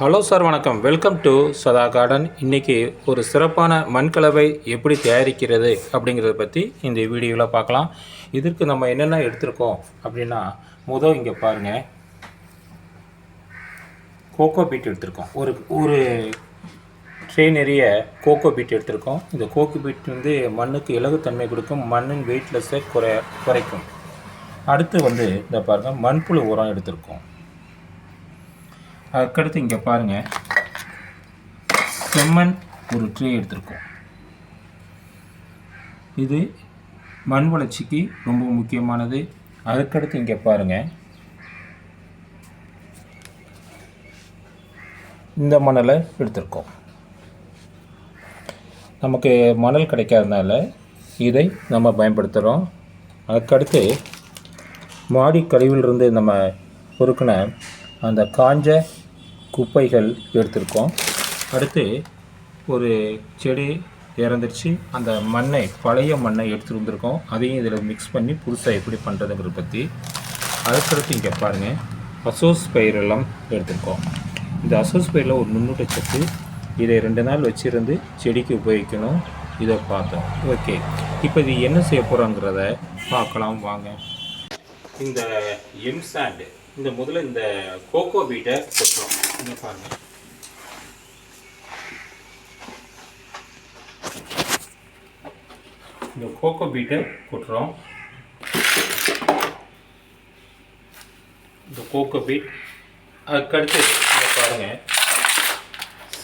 Hello sir வணக்கம். Welcome to சதா garden இன்றைக்கி ஒரு சிறப்பான மண்கலவை எப்படி தயாரிக்கிறது அப்படிங்கிறத பற்றி இந்த வீடியோவில் பார்க்கலாம். இதற்கு நம்ம என்னென்ன எடுத்திருக்கோம் அப்படின்னா முதல் இங்கே பாருங்கள் கோகோ பீட் எடுத்திருக்கோம். ஒரு ஒரு ட்ரே நிறைய கோகோ பீட் எடுத்திருக்கோம். இந்த கோகோ பீட் வந்து மண்ணுக்கு இலகுத்தன்மை கொடுக்கும் மண்ணின் வெயிட்லெஸ்ஸை குறை குறைக்கும். அடுத்து வந்து இந்த பாருங்கள் மண்புழு உரம் எடுத்திருக்கோம். அதுக்கடுத்து இங்கே பாருங்கள் செம்மண் ஒரு ட்ரே எடுத்திருக்கோம். இது மண் வளர்ச்சிக்கு ரொம்ப முக்கியமானது. அதுக்கடுத்து இங்கே பாருங்கள் இந்த மணலை எடுத்திருக்கோம். நமக்கு மணல் கிடைக்காதனால இதை நம்ம பயன்படுத்துகிறோம் அதுக்கடுத்து மாடி கழிவிலிருந்து நம்ம பொறுக்கின அந்த காஞ்ச குப்பைகள் எடுத்திருக்கோம். அடுத்து ஒரு செடி இறந்துருச்சு. அந்த மண்ணை பழைய மண்ணை எடுத்துகிட்டு வந்திருக்கோம். அதையும் இதில் மிக்ஸ் பண்ணி புதுசாக எப்படி பண்ணுறதுங்கிறத பற்றி அதுக்கடுத்து இங்கே பாருங்கள் அசோஸ் பயிரெல்லாம் எடுத்திருக்கோம். இந்த அசோஸ் பயிரில் ஒரு நுண்ணூட்ட சத்து இதை ரெண்டு நாள் வச்சுருந்து செடிக்கு உபயோகிக்கணும். இதை பார்த்தோம். ஓகே. இப்போ இது என்ன செய்ய போகிறோங்கிறத பார்க்கலாம். வாங்க. இந்த எம்சாண்டு இந்த முதல்ல இந்த கோகோ பீட்டை கொட்டுறோம். இங்க பாருங்க. இந்த கோகோ பீட்டை கொட்டுறோம். இந்த கோகோ பீட் அதுக்கடுத்து இங்க பாருங்க.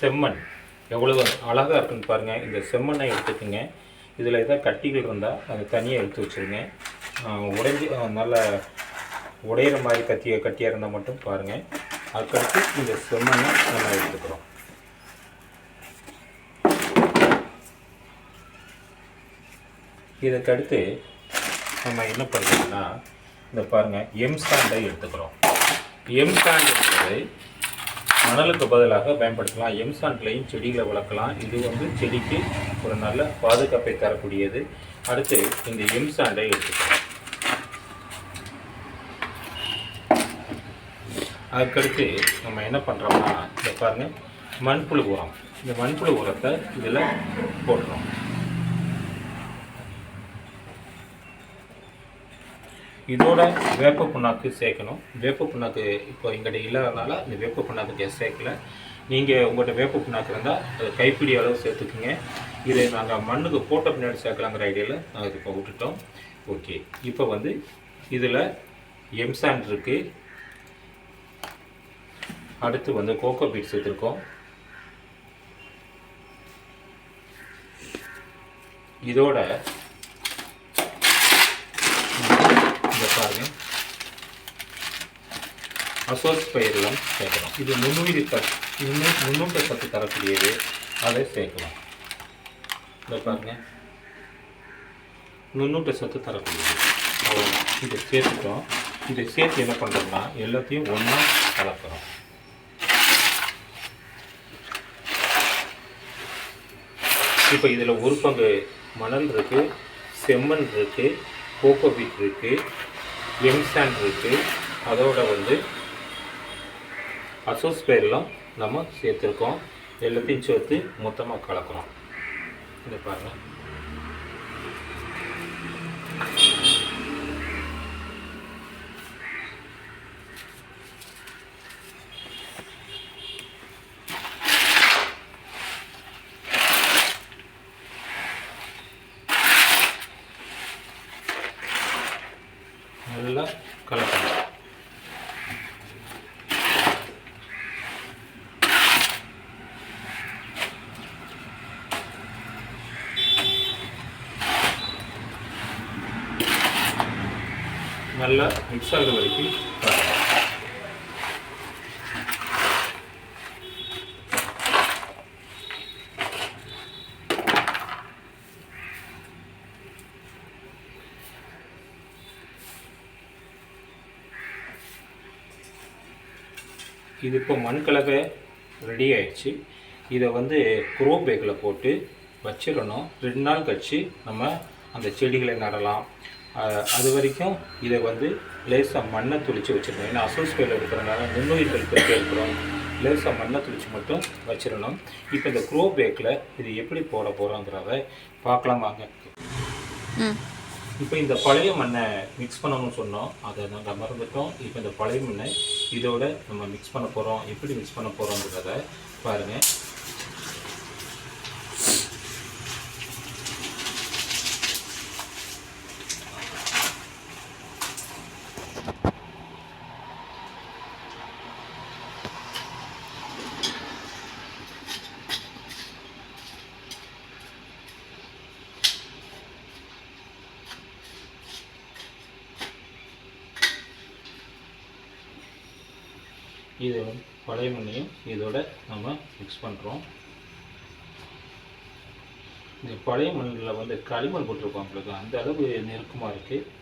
செம்மண். எவ்வளவு அழகாக இருக்குன்னு பாருங்கள் இந்த செம்மண்ணை எடுத்துக்கோங்க. இதில் எதாவது கட்டிகள் இருந்தால் அதை தனியாக எடுத்து வச்சுருங்க. உடைஞ்சி நல்ல உடையிற மாதிரி கத்திய கட்டியாக இருந்தால் மட்டும் பாருங்கள் அதுக்கடுத்து இந்த செம்மண்ணை நம்ம எடுத்துக்கிறோம். இதற்கடுத்து நம்ம என்ன பண்ணுறோம்னா இந்த பாருங்கள் எம் ஸ்டாண்டை எடுத்துக்கிறோம். எம் சாண்ட் என்பது மணலுக்கு பதிலாக பயன்படுத்தலாம். எம் சாண்ட்லையும் செடிகளை வளர்க்கலாம். இது வந்து செடிக்கு ஒரு நல்ல பாதுகாப்பை தரக்கூடியது. அடுத்து இந்த எம் ஸ்டாண்டை எடுத்துக்கிறோம். அதுக்கடுத்து நம்ம என்ன பண்ணுறோம்னா இந்த பாருங்கள் மண்புழு உரம். இந்த மண்புழு உரத்தை இதில் போடுறோம். இதோட வேப்ப புண்ணாக்கு சேர்க்கணும். வேப்ப புண்ணாக்கு இப்போ எங்கிட்ட இல்லாதனால இந்த வேப்ப புண்ணாக்கு சேர்க்கல. நீங்கள் உங்கள்கிட்ட வேப்ப புண்ணாக்கு இருந்தால் அதை கைப்பிடி அளவு சேர்த்துக்குங்க. இதை நாங்கள் மண்ணுக்கு போட்ட பின்னாடி சேர்க்கலாங்கிற ஐடியாவில் நாங்கள் இப்போ விட்டுட்டோம். ஓகே இப்போ வந்து இதில் எம்சாண்ட் இருக்குது அடுத்து வந்து கோகோ பீட் சேர்த்துருக்கோம் இதோட இந்த பாருங்க. அசோஸ் பயிரெல்லாம் சேர்க்கலாம். இது நுண்ணுயிரி சத்து இன்னும் நுண்ணூட்ட சத்து தரக்கூடியது. அதை சேர்க்கலாம். இந்த பாருங்க. நுண்ணூட்ட சத்து தரக்கூடியது. அவ்வளோ இதை சேர்த்துட்டோம். இதை சேர்த்து என்ன பண்ணுறோம்னா எல்லாத்தையும் ஒன்றா கலக்கிறோம். இப்போ இதில் ஒரு பங்கு மணல் இருக்குது செம்மண் இருக்குது கோகோபீட் இருக்குது எம்சாண்ட் இருக்குது அதோட வந்து அசோஸ்பேர்லாம் நம்ம சேர்த்துருக்கோம். எல்லாத்தையும் சேர்த்து மொத்தமாக கலக்கிறோம். இதை பாருங்கள் நல்லா கலக்கணும் நல்லா மிக்ஸ் ஆகிற வரைக்கும் இது இப்போ மண்கலவை ரெடி ஆயிடுச்சு. இதை வந்து குரோ பேக்கில் போட்டு வச்சிடணும். ரெண்டு நாள் கழித்து நம்ம அந்த செடிகளை நடலாம். அது வரைக்கும் இதை வந்து லேசாக மண்ணை துளிச்சு வச்சிடணும். ஏன்னா அசோஸ்பேல இருக்கிறனால நுண்ணுயிர்கள் பெருக்க இருக்கிறோம். லேசாக மண்ணை துளிச்சு மட்டும் வச்சிடணும். இப்போ இந்த க்ரோ பேக்கில் இது எப்படி போட போகிறோங்கிறத பார்க்கலாம் வாங்க. ம். இப்போ இந்த பழைய மண்ணை மிக்ஸ் பண்ணணும்னு சொன்னோம். அதை நாங்கள் மறந்துட்டோம். இப்போ இந்த பழைய மண்ணை இதோட நம்ம மிக்ஸ் பண்ண போகிறோம் எப்படி மிக்ஸ் பண்ண போகிறோங்கிறத பாருங்கள் இது வந்து பழைய மண்ணையும் இதோட நம்ம மிக்ஸ் பண்ணுறோம் இந்த பழைய மண்ணில் வந்து களிமண் போட்டிருக்கோம் உங்களுக்கு அந்த அளவு நெருக்கமாக இருக்குது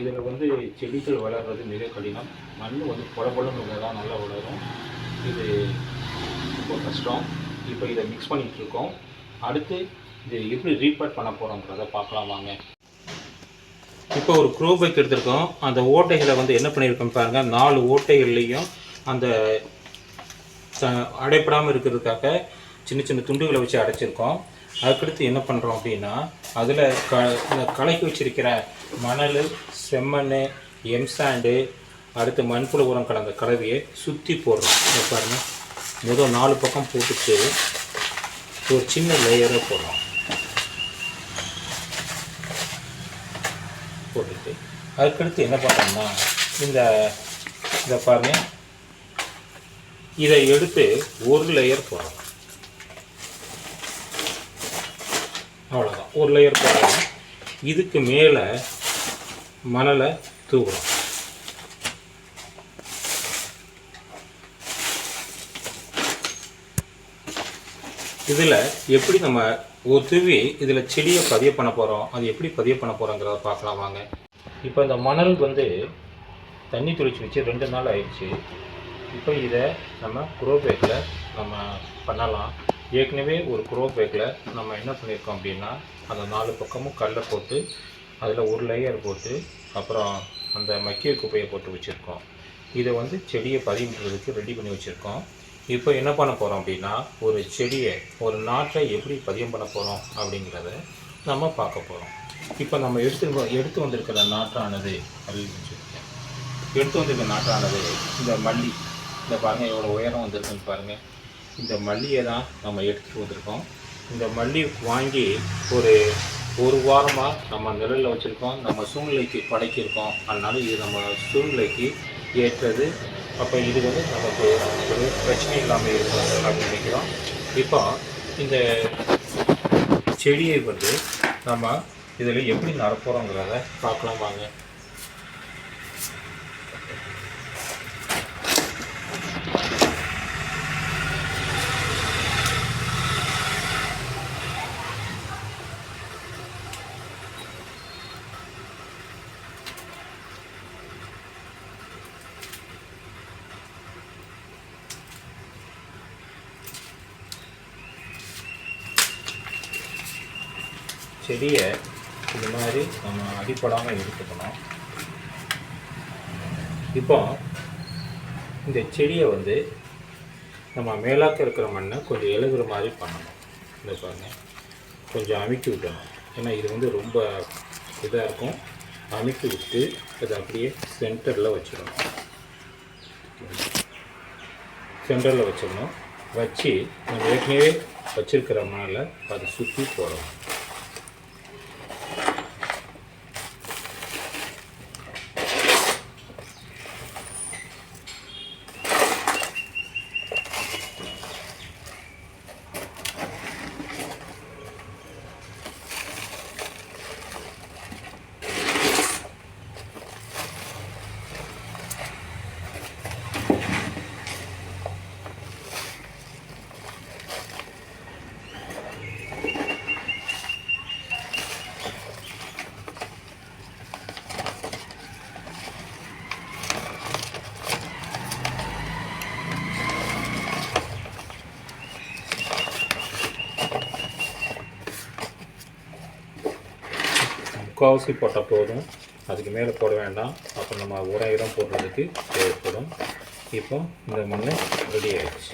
இதில் வந்து செடிகள் வளர்றது மிக கடினம். மண் வந்து பொல பொலன்னு தான் நல்லா வளரும். இது ரொம்ப கஷ்டம். இப்போ இதை மிக்ஸ் பண்ணிகிட்டு இருக்கோம். அடுத்து இது எப்படி ரீபேட் பண்ண போகிறோங்கிறத பார்க்கலாம் வாங்க. இப்போ ஒரு க்ரோ பைக் எடுத்திருக்கோம். அந்த ஓட்டைகளை வந்து என்ன பண்ணியிருக்கோம் பாருங்கள் நாலு ஓட்டைகள்லேயும் அந்த அடைப்படாமல் இருக்கிறதுக்காக சின்ன சின்ன துண்டுகளை வச்சு அடைச்சிருக்கோம். அதுக்கடுத்து என்ன பண்ணுறோம் அப்படின்னா அதில் க இந்த கலக்கி வச்சிருக்கிற மணல் செம்மண் எம்சாண்டு அடுத்து மண்புழு உரம் கலந்த கலவையை சுற்றி போடுறோம். இதை பாருங்கள் முதல் நாலு பக்கம் போட்டுட்டு ஒரு சின்ன லேயராக போடுறோம். போட்டுட்டு அதுக்கடுத்து என்ன பண்ணுறோம்னா இந்த இதை பாருங்கள் இதை எடுத்து ஒரு லேயர் போடலாம் அவ்வளோதான் ஒரு லேயர் போடலாம் இதுக்கு மேலே மணலை தூக்குறோம் இதில் எப்படி நம்ம துவி இதில் செடியை பதிய பண்ண போகிறோம் அது எப்படி பதிய பண்ண போகிறோங்கிறத பார்க்கலாம் வாங்க. இப்போ இந்த மணல் வந்து தண்ணி துளிச்சு வச்சு ரெண்டு நாள் ஆயிடுச்சு. இப்போ இதை நம்ம குரோ பேக்கில் நம்ம பண்ணலாம். ஏற்கனவே ஒரு குரோ பேக்கில் நம்ம என்ன பண்ணியிருக்கோம் அப்படின்னா அந்த நாலு பக்கமும் கல்லை போட்டு அதில் ஒரு லேயர் போட்டு அப்புறம் அந்த மக்கிய குப்பையை போட்டு வச்சுருக்கோம். இதை வந்து செடியை பதிவுன்றதுக்கு ரெடி பண்ணி வச்சுருக்கோம். இப்போ என்ன பண்ண போகிறோம் அப்படின்னா ஒரு செடியை ஒரு நாட்டை எப்படி பதியம் பண்ண போகிறோம் அப்படிங்கிறத நம்ம பார்க்க போகிறோம் இப்போ நம்ம எடுத்து எடுத்து வந்திருக்கிற நாற்றானது அப்படின்னு எடுத்து வந்திருக்க நாற்றானது இந்த மல்லி. இந்த பாருங்கள் எவ்வளோ உயரம் வந்திருக்குன்னு பாருங்கள் இந்த மல்லியை தான் நம்ம எடுத்துகிட்டு வந்திருக்கோம். இந்த மல்லி வாங்கி ஒரு ஒரு வாரமாக நம்ம நிழலில் வச்சுருக்கோம். நம்ம சூழ்நிலைக்கு படைக்கிருக்கோம் அதனால் இது நம்ம சூழ்நிலைக்கு ஏற்றது. அப்போ இது வந்து நமக்கு ஒரு பிரச்சனை இல்லாமல் இருக்கும் அப்படின்னு நினைக்கிறோம். இப்போ இந்த செடியை வந்து நம்ம இதில் எப்படி நடப்போகிறோங்கிறத பார்க்கலாம் வாங்க. செடியை இது மாதிரி நம்ம அடிப்படாமல் எடுத்துக்கணும். இப்போ இந்த செடியை வந்து நம்ம மேலாக்க இருக்கிற மண்ணை கொஞ்சம் எழுகுற மாதிரி பண்ணணும். இந்த பாருங்கள் கொஞ்சம் அமுக்கி விட்டணும் ஏன்னா இது வந்து ரொம்ப இதாக இருக்கும். அமுக்கி விட்டு அதை அப்படியே சென்டரில் வச்சிடணும். சென்டரில் வச்சிடணும். வச்சு நம்ம ஏற்கனவே வச்சிருக்கிற மணலை அதை சுற்றி போடணும். முக்கால்வாசி போட்டால் போதும். அதுக்கு மேலே போட வேண்டாம். அப்புறம் நம்ம உரம் இடம் போடுறதுக்கு தேவைப்படும். இப்போ இந்த மண் ரெடி ஆயிடுச்சு.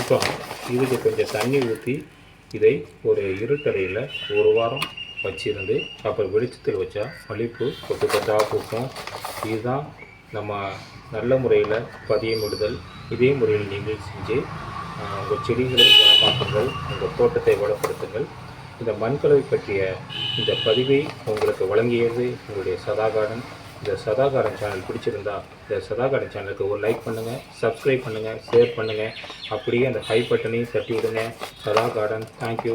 இப்போ இதுக்கு கொஞ்சம் தண்ணி ஊற்றி இதை ஒரு இருட்டறையில் ஒரு வாரம் வச்சிருந்து அப்புறம் வெளிச்சத்தில் வச்சா மல்லிப்பூ கொத்து கொத்தாக பூக்கும். இதுதான் நம்ம நல்ல முறையில் பதியமிடுதல் இதே முறையில் நீங்கள் செஞ்சு உங்கள் செடிகளை வளமாக்குங்கள் உங்கள் தோட்டத்தை வளப்படுத்துங்கள். இந்த மண்கலவை பற்றிய இந்த பதிவை உங்களுக்கு வழங்கியது உங்களுடைய சதாகாரன். இந்த சதாகாரன் சேனல் பிடிச்சிருந்தா இந்த சதாகாரன் சேனலுக்கு ஒரு லைக் பண்ணுங்கள் சப்ஸ்கிரைப் பண்ணுங்கள் ஷேர் பண்ணுங்கள் அப்படியே அந்த ஹை பட்டனையும் தட்டி விடுங்க சதாகாரன் தேங்க்யூ